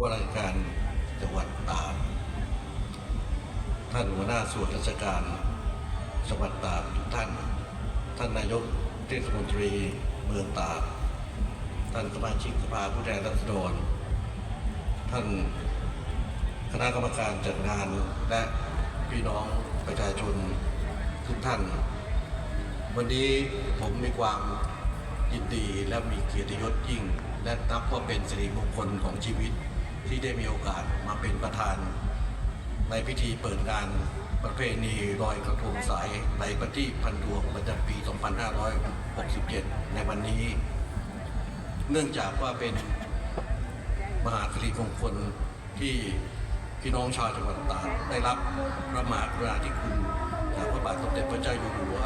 ว่าราชการจังหวัดตากท่านหัวหน้าส่วนราชการจังหวัดตากทุกท่าน ท่านนายกเทศมนตรีเมืองตากท่านสมาชิกสภาผู้แทนราษฎร ท่านคณะกรรมการจัดงานและพี่น้องประชาชนทุกท่าน วันนี้ผมมีความยินดีและมีเกียรติยศยิ่ง และนับว่าเป็นสิริมงคลของชีวิต ที่ได้มีโอกาสมาเป็นประธาน ในพิธีเปิดงานประเพณีลอยกระทงสายในประทีพันดวงประจำปี 2567 ในวันนี้ เนื่องจากว่าเป็นมหาสิริมงคลที่พี่น้องชาวจังหวัดตากได้รับพระมหากรุณาธิคุณจากพระบาทสมเด็จพระเจ้าอยู่หัว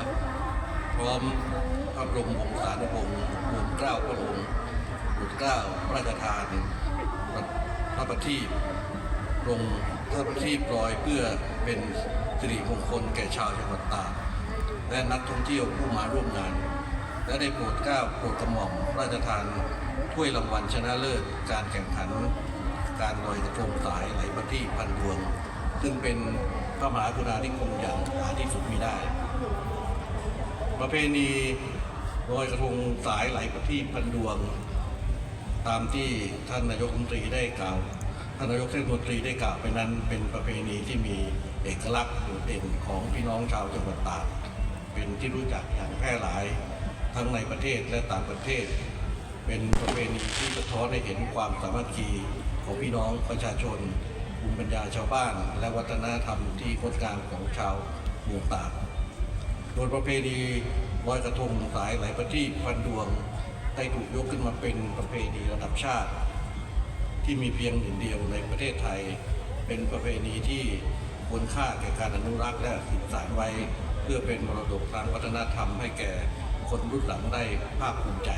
พร้อมพระบรมวงศานุวงศ์รวมเกล้าพระองค์โปรเกล้าพระราชทาน พระประทีปลงพระประทีปลอยเพื่อเป็นสิริมงคลแก่ชาวจังหวัดตากและนักท่องเที่ยวผู้มาร่วมงาน และได้โปรดเกล้าโปรดกระหม่อมระราชทานถ้วยรางวัลชนะเลิศการแข่งขัน การลอยกระทงสายไหลประทีปพันดวง ซึ่งเป็นพระมหากรุณาธิคุณอย่างหาที่สุดมิได้ ประเพณีลอยกระทงสายไหลประทีปพันดวง ตามที่ท่านนายกรัฐมนตรีได้กล่าว ท่านนายกเทศมนตรีได้กล่าวไปนั้นเป็นประเพณีที่มีเอกลักษณ์โดดเด่นของพี่น้องชาวจังหวัดตากเป็นที่รู้จักอย่างแพร่หลาย ทั้งในประเทศและต่างประเทศ เป็นประเพณีที่สะท้อนให้เห็นความสามัคคีของพี่น้องประชาชนภูมิปัญญาชาวบ้าน และวัฒนธรรมที่งดงามของชาวเมืองตากโดยประเพณีลอยกระทงสายไหลประทีปพันดวง ได้ถูกยกขึ้นมาเป็นประเพณีระดับชาติ ที่มีเพียงหนึ่งเดียวในประเทศไทย เป็นประเพณีที่ควรค่าแก่การอนุรักษ์และสืบสานไว้ เพื่อเป็นมรดกทางวัฒนธรรมให้แก่คนรุ่นหลังได้ภาคภูมิใจ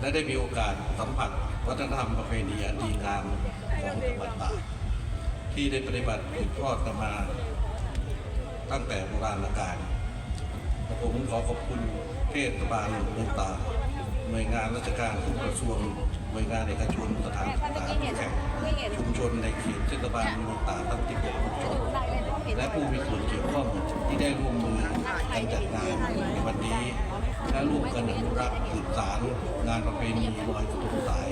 และได้มีโอกาสสัมผัสวัฒนธรรมประเพณีอันดีงามของจังหวัดตากที่ได้ปฏิบัติสืบทอดกันมา ตั้งแต่โบราณกาลผมขอขอบคุณ เทศบาลเมืองตาหน่วยงานราชการทุกกระทรวงหน่วยงานเอกชนสถานศึกษาแข่งชุมชนในเขตเทศบาลเมืองตาตั้งที่6ชุมชนและผู้มีส่วนเกี่ยวข้องที่ได้ร่วมมือกันจัดงานในวันนี้และร่วมกันอนุรักษ์สืบสารงานประเพณีลอยกระทงสาย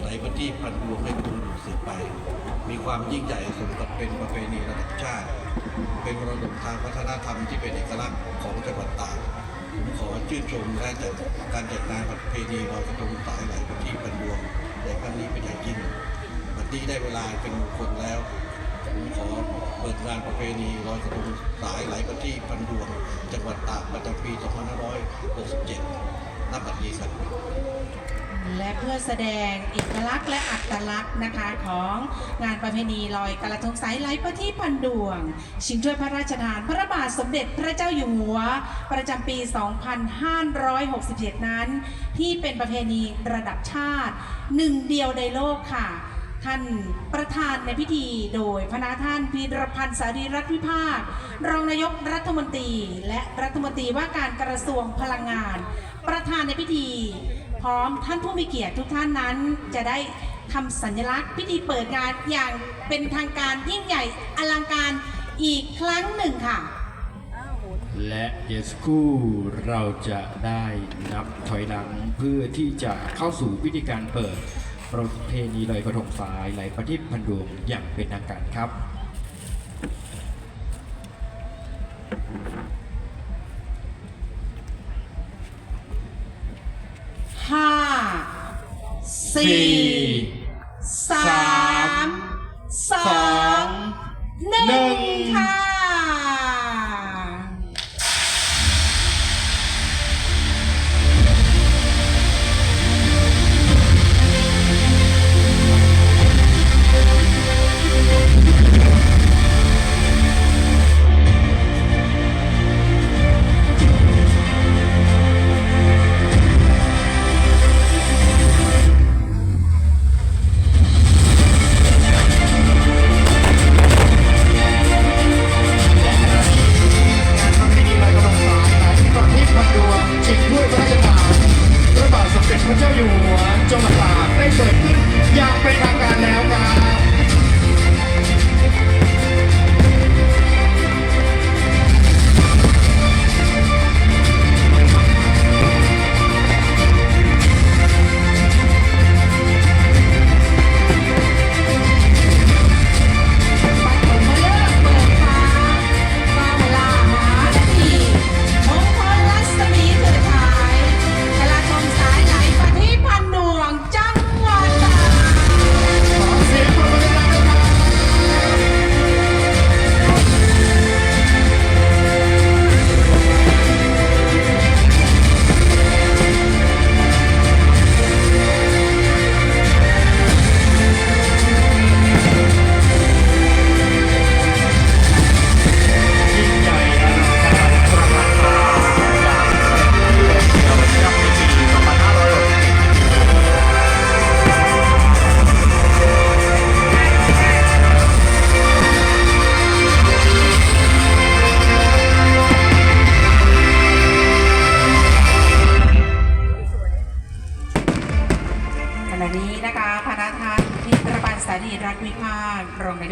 ไหลประทีปพันดวงให้คงอยู่สืบไป มีความยิ่งใหญ่สมกับเป็นประเพณีระดับชาติ เป็นมรดกทางวัฒนธรรมที่เป็นเอกลักษณ์ของจังหวัดตาก ขอชื่นชมและจัดการจัดงานประเพณีลอยกระทงสายไหลประทีปบันดวงในครั้งนี้เป็นอย่างยิ่งวันนี้ได้เวลาเป็นมงคลแล้วผมขอเปิดงานประเพณีลอยกระทงสายไหลประทีปบันดวง จังหวัดตากประจำปี 2567ณบัดนี้ครับ และเพื่อแสดงเอกลักษณ์และอัตลักษณ์นะคะของงานประเพณีลอยกระทงสายไหลประทีปพันดวง ชิงถ้วยพระราชทานพระบาทสมเด็จพระเจ้าอยู่หัว ประจำปี 2567 นั้น ที่เป็นประเพณีระดับชาติหนึ่งเดียวในโลกค่ะท่านประธานในพิธีโดยพระท่านพีรพันธ์สารีรัฐวิภาค รองนายกรัฐมนตรี และรัฐมนตรีว่าการกระทรวงพลังงาน ประธานในพิธี พร้อมท่านผู้มีเกียรติทุกท่านนั้นจะได้ทำสัญลักษณ์พิธีเปิดงานอย่างเป็นทางการยิ่งใหญ่อลังการอีกครั้งหนึ่งค่ะ และเยสกูเราจะได้นับถอยหลังเพื่อที่จะเข้าสู่พิธีการเปิด ประเพณีลอยกระทงสายไหลประทีปพันดวงอย่างเป็นทางการครับ ห้า สี่สาม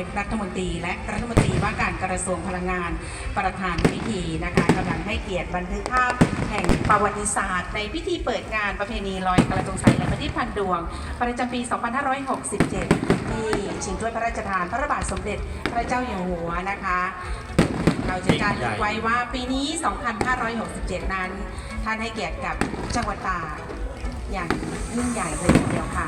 กรัฐมนตรี และรัฐมนตรีว่าการกระทรวงพลังงาน ประธานพิธีนะคะกำลังให้เกียรติบันทึกภาพแห่งประวัติศาสตร์ ในพิธีเปิดงานประเพณีลอยกระทงใสและประทีปพันดวง ประจำปี 2567 ที่ชิงถ้วยพระราชทาน พระบาทสมเด็จพระเจ้าอยู่หัวนะคะเราจะการไว้ว่าปีนี้ 2567 นั้น ท่านให้เกียรติกับจังหวัดตากอย่างยิ่งใหญ่เลยทีเดียวค่ะ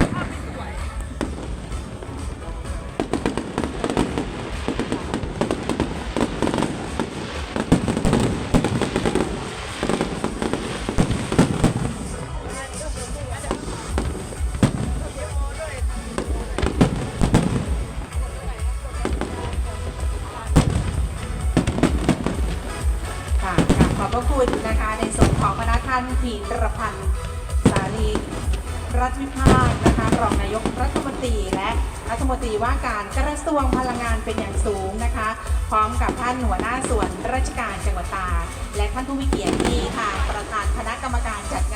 ราบขอบพระคุณนะคะ ในส่วนของพนักท่านพีรพันธ์สารีรัฐวิภาคนะคะรองนายกรัฐมนตรีและรัฐมนตรีว่าการกระทรวงพลังงานเป็นอย่างสูงนะคะ พร้อมกับท่านหัวหน้าส่วนราชการจังหวัดตากและท่านผู้มีเกียรติที่ทางประธานคณะกรรมการจัดงาน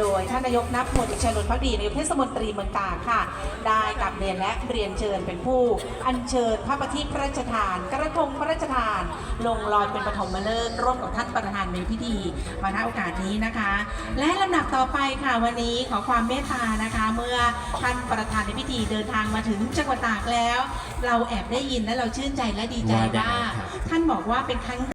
โดยท่านนายกนับพลเชยนนท์พักดีนายกเทศมนตรีเมืองตากค่ะ ได้กลับเรียนและเรียนเชิญเป็นผู้ อัญเชิญพระประทีปพระราชทาน กระทงพระราชทาน ลงลอยเป็นปฐมฤกษ์ร่วมกับท่านประธานในพิธีมาณโอกาสนี้นะคะ และลำดับต่อไปค่ะวันนี้ขอความเมตตานะคะ เมื่อท่านประธานในพิธีเดินทางมาถึงจังหวัดตากแล้ว เราแอบได้ยินและเราชื่นใจและดีใจว่ายังไงว่าครับท่านบอกว่าเป็นครั้ง